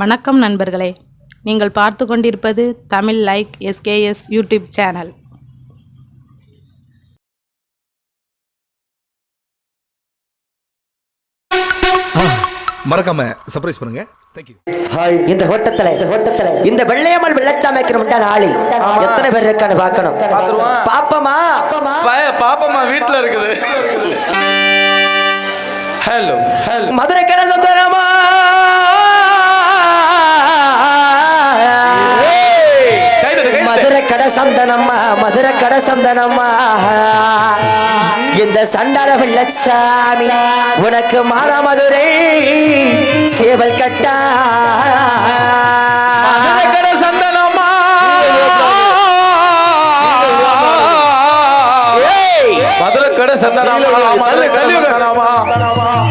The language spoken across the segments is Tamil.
வணக்கம் நண்பர்களே. நீங்கள் பார்த்து கொண்டிருப்பது Tamil like SKS YouTube channel. மறக்காம சர்ப்ரைஸ் பண்ணுங்க. இந்த ஹோட்டத்துல இந்த வெள்ளையம்மாள் வெள்ளச்சாமிக்கு முட்டான ஆளி. எத்தனை பேர் இருக்கான்னு பார்க்கணும். பாப்பமா பாப்பம்மா. வீட்ல இருக்குது. ஹலோ ஹலோ மதுரை கடை சந்தனம்மா மதுரை கடை சந்தனம்மா. இந்த சண்டால வெள்ளச்சாமி உனக்கு மானாமதுரை சேவல் கட்டா. சந்தனம்மா. மதுரை கடை சந்தனமா மதுரை கடை சந்தனமா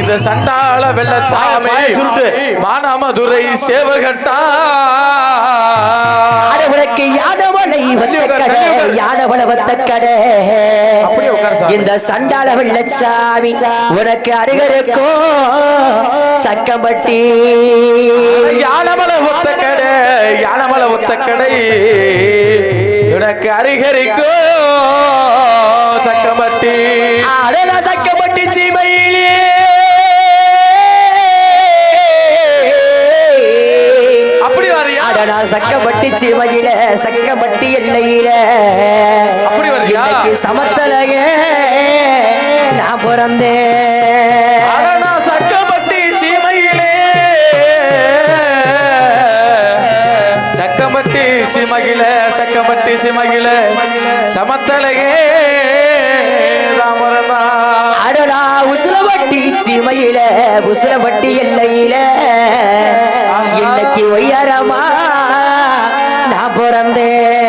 இந்த சண்டாள வெள்ளச்சாமி மானாமதுரை சேவகட்டா அட கடை யானவள வந்த கடை. இந்த சண்டால வெள்ளச்சாமி உனக்கு அருகருக்கும் சக்கம்பட்டி யானமல ஒத்த கடை யானமல ஒத்த கடை எனக்கு அரிகரிக்கோ சக்கமட்டி அடல சக்கம்பட்டி சீமையிலே. அப்படி வரியா? அடடா சக்கப்பட்டி சீமையில சக்கப்பட்டி எல்லையில? இன்னைக்கு சமத்தலையே நான் பிறந்தேன். சக்கமட்டி சீமையிலே. சக்கமட்டி சிமகில சக்கமட்டி சிமகில சமத்தலையே தாமரதா அடடா உசுலவட்டி சீமையில உசுலவட்டி எல்லையில. இன்னைக்கு ஒய்யாரமா நான் பிறந்தேன்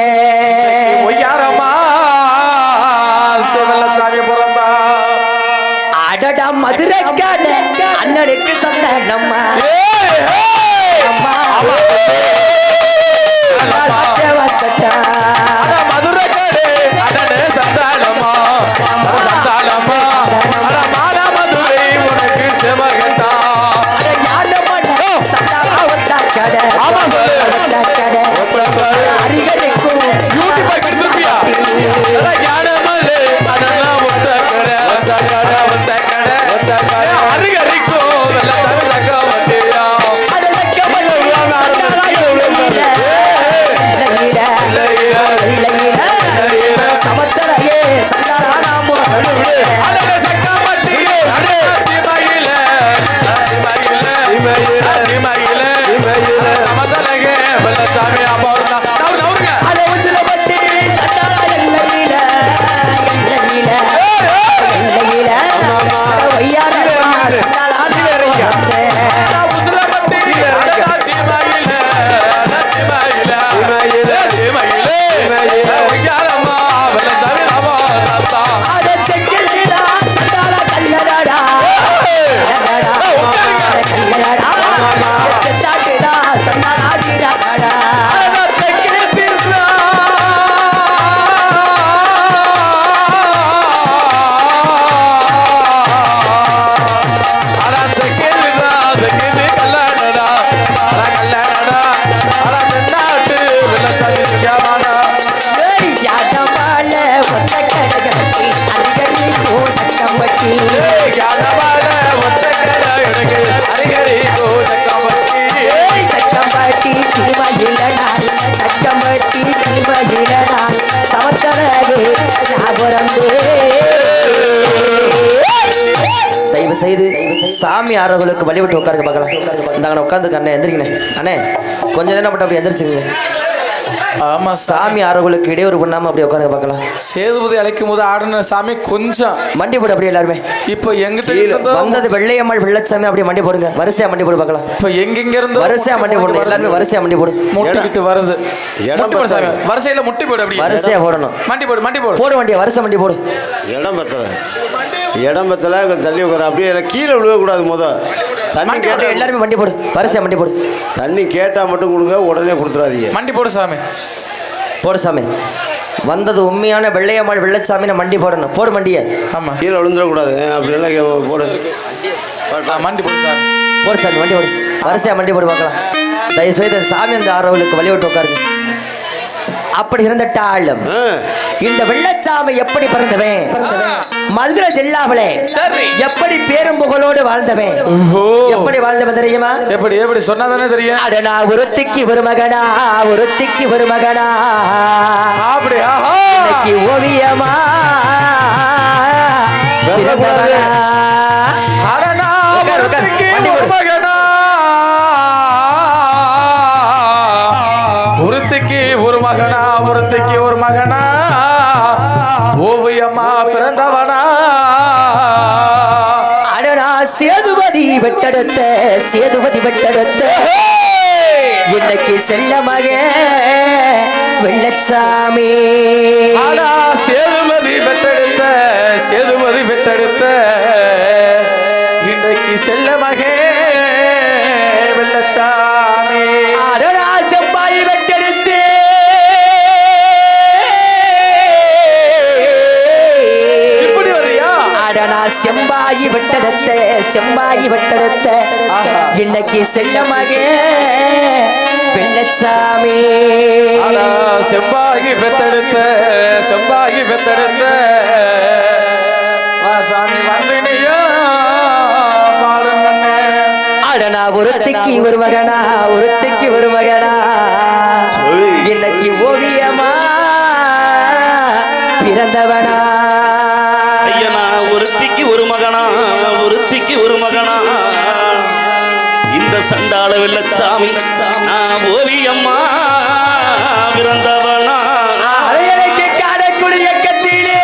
தயவு செய்து சாமி ஆரோகளுக்கு வழிபட்டு உட்காருங்க பார்க்கலாம். இந்தாங்க உட்காந்துருக்கு அண்ணே எந்திரிக்கண்ணே அண்ணே கொஞ்ச நேரம் மட்டும் அப்படி எந்திரிச்சுங்க ஆமா சாமி. ஆரோகளுக்கு இடையூறு பண்ணாம அப்படி உட்காருங்க பார்க்கலாம். சேதுபதி அழைக்கும் போது ஆடின சாமி கொஞ்சம் மண்டி போடு அப்படியே எல்லாருமே. இப்ப எங்கிட்ட இருந்தோ வந்தது வெள்ளையம்மாள் வெள்ளச்சாமி அப்படியே மண்டி போடுங்க. வரிசையா மண்டி போடு பார்க்கலாம். இப்ப எங்கெங்க இருந்தோ வரிசையா மண்டி போடுங்க எல்லாருமே வரிசையா மண்டி போடு. முட்டிக்கிட்டு வருது இடம் முட்டி போடு சாமி. வரிசையில முட்டி போடு அப்படி வரிசையா போடணும். மண்டி போடு மண்டி போடு. போடு வண்டியா வரிசை மண்டி போடு. இடம் பத்தல. இடம் பத்தல கொஞ்சம் தள்ளி உட்கார. அப்படியே கீழே விழுகக்கூடாது முத தண்ணி கேட்டா எல்லாருமே மண்டி போடு. வரிசையா மண்டி போடு. தண்ணி கேட்டா மட்டும் கொடுங்க உடனே கொடுத்துறாதீங்க. மண்டி போடு சாமி. போடு சாமி. வந்தது உண்மையான வெள்ளையம்மாள் வெள்ளச்சாமி மண்டி போடணும். போடு மண்டியை. ஆமா. கீழே விழுந்துடக்கூடாது. அப்படியெல்லாம் கே- போடு. ஆ, மண்டி போடு சாமி. போடு சாமி வண்டி போடு. வரிசையா மண்டி போடு பார்க்கலாம். தயவு செய்து அந்த சாமி அந்த ஆரோவலுக்கு வழிவிட்டு உட்காருங்க. அப்படி இருந்துட்டாலும். இந்த வெள்ளச்சாமி எப்படி பிறந்தவன்? மதுரை ஜில்லாவிலே சரி. எப்படி பேரும் புகழோடு வாழ்ந்தவன். எப்படி வாழ்ந்தவன் தெரியுமா? எப்படி எப்படி சொன்னா தானே தெரியும்? அட நான் ஒருத்திக்கு ஒரு மகனா ஒருத்திக்கு ஒரு மகனா. அப்படி ஆஹா. இன்னைக்கு ஓவியமா. வெட்டெடுத்த சேதுபதி வெட்டெடுத்த. இன்னைக்கு செல்ல மக வெள்ளச்சாமி. சேதுமதி பெற்றெடுத்த சேதுமதி பெற்றெடுத்த. இன்றைக்கு செல்ல மகே வெள்ளச்சாமி. அடடா செம்பாய் வெட்டெடுத்து. இப்படி வரியா அடடா செம்பாயி வெட்டெடுத்த. செம்பாயி வெட்டெடுத்த. இன்னைக்கு செல்ல மக வெள்ளச்சாமி செம்பாகி பெத்தெடுத்த செம்பாகி பெத்தெடுத்த. சாமி வந்தினியா அடனா ஒருத்திக்கு ஒரு மகனா ஒருத்திக்கு ஒரு மகனா. இன்னைக்கு ஓவியமா பிறந்தவனா. மகனா. இந்த சண்டாள வெள்ளச்சாமி நான் ஓவியம்மா பிறந்தவனா. அரையணைக்கு காடக்குடி இயக்கத்திலே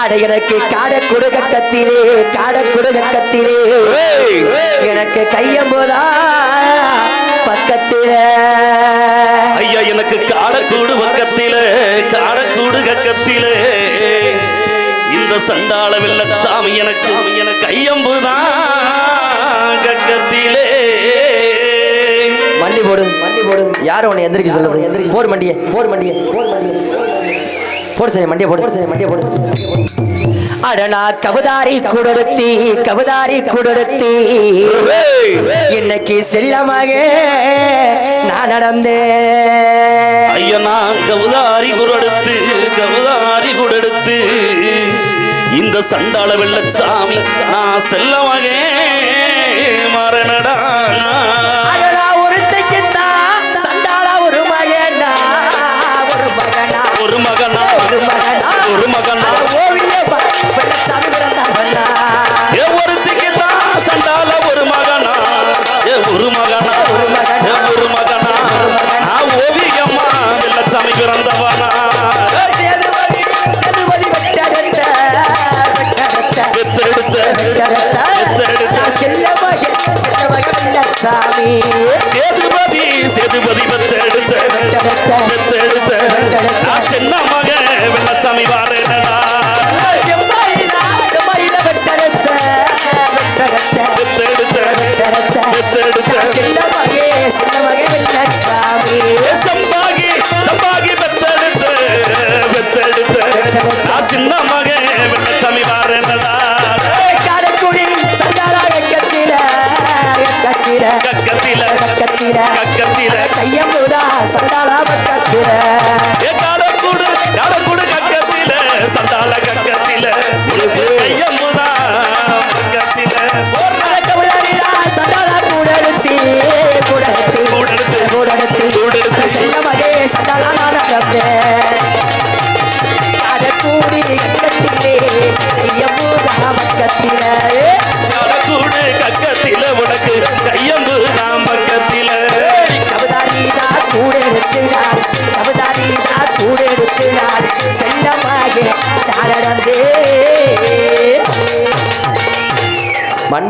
அட எனக்கு காடக்குடுக கத்திலே கத்திலே எனக்கு கையம்போதா. பக்கத்தில. ஐயா எனக்கு காடக்கூடு பக்கத்தில காடக்கூடு கக்கத்திலே. இந்த சண்டாள வெள்ளச்சாமி எனக்கு எனக்கு ஐயம்புதான் கக்கத்திலே. மண்டி போடு மண்டி போடு. யார் உன்னை எந்திரிக்க சொல்லுது? எந்திரிக்க போடு மண்டியே போடு மண்டியே போடு மண்டியே. போடு சரி மண்டியை போடு. சரி மண்டியை போடு அடனா கவுதாரி குடடுத்தி கவுதாரி குடடுத்தி. இன்னைக்கு செல்லமாக நான் நடந்தேன். ஐயனா நான் கவுதாரி குரடுத்து கவுதாரி குடெடுத்து. இந்த சண்டாள வெள்ளச்சாமி நான் செல்லமாக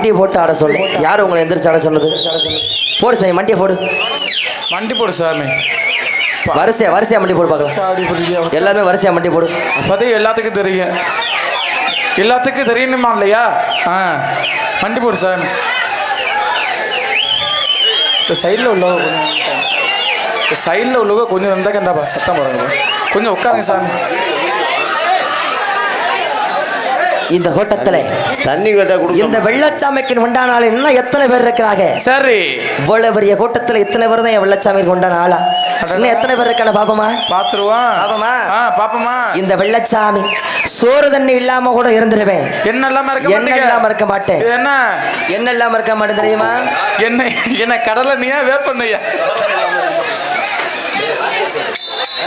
மண்டி போட்டு ஆட சொல்லு. யார் உங்களை எந்திரிச்சு ஆட சொன்னது? போடு சாமி மண்டியை போடு. மண்டி போடு சாமி. வரிசையா வரிசையா மண்டி போடு பார்க்கலாம். எல்லாருமே வரிசையா மண்டி போடு. அப்போதே எல்லாத்துக்கும் தெரியும். எல்லாத்துக்கும் தெரியணுமா இல்லையா? ஆ. வண்டி போடு சாமி. இந்த சைடில் உள்ளவங்க கொஞ்சம் சைடில் உள்ளவங்க கொஞ்சம் இருந்தாக்க இந்தாப்பா சத்தம் போடுங்க. கொஞ்சம் உட்காருங்க சாமி. இந்த கூட்டத்துல தண்ணி கேட்டா கொடுக்க இந்த வெள்ளச்சாமிக்கு உண்டான ஆள் இன்னும் எத்தனை பேர் இருக்கிறாங்க? சரி. இவ்வளவு பெரிய கூட்டத்துல இத்தனை பேர் தான் வெள்ளச்சாமிக்கு உண்டான ஆளா இன்னும் எத்தனை பேர் இருக்கான பாப்பமா? பாத்துருவோம். பாப்பமா? ஆ பாப்பமா. இந்த வெள்ளச்சாமி சோறு தண்ணி இல்லாம கூட இருந்துருவேன். என்ன இல்லாம இருக்க என்ன இல்லாம இருக்க மாட்டேன். இது என்ன? என்ன இல்லாம இருக்க மாட்டேன் தெரியுமா? என்ன என்ன கடலை நீயா வேப்பண்ணையா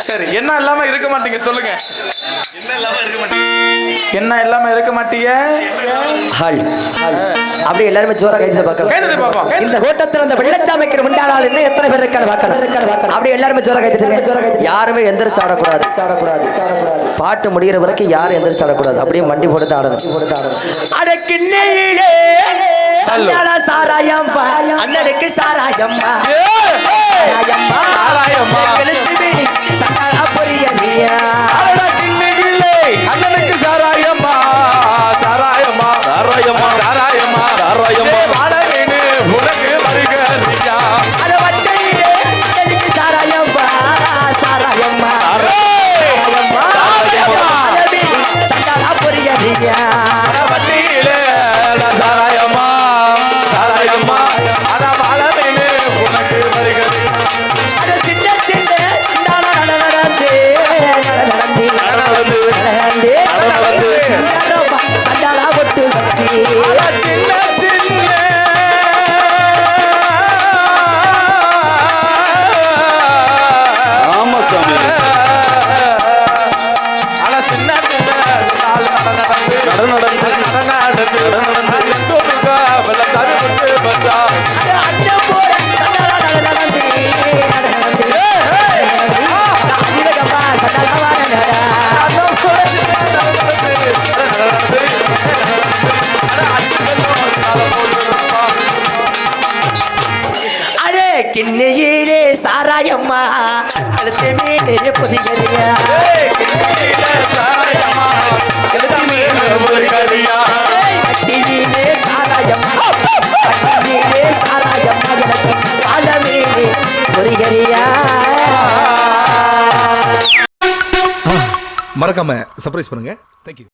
சரி என்ன இல்லாம இருக்க மாட்டீங்க சொல்லுங்க. என்ன இல்லாம இருக்க மாட்டீங்க. ஹால் அப்படியே எல்லாருமே ஜோரா கைத்துல கைதட்டி பார்க்கலாம் பார்ப்போம். இந்த கூட்டத்துல இந்த வெள்ளச்சாமிக்கு ஆள் இன்னும் எத்தனை பேர் இருக்கான பார்க்கணும் அப்படியே எல்லாருமே ஜோரா கைத்துட்டு யாருமே எந்திரிச்சு ஆடக்கூடாது. ஆடக்கூடாது பாட்டு முடிகிற வரைக்கும் யாரும் எந்திரிச்சு ஆடக்கூடாது. அப்படியே மண்டி போட்டு ஆடணும். அட கிண்ணையிலே சந்தான சாராயம்பா அண்ணனுக்கு சாராயம்மா. சாராயம்மா. சாராயம்மா கிண்ணியிலே சாராயம்மா. கழுத்து மீனே பொதிகரியா. கட்டியிலே சாராயம்மா. கட்டியிலே சாராயம்மா எனக்கு பாலமீனே பொதிகரியா மறக்காம சர்ப்ரைஸ் பண்ணுங்க. தேங்க்யூ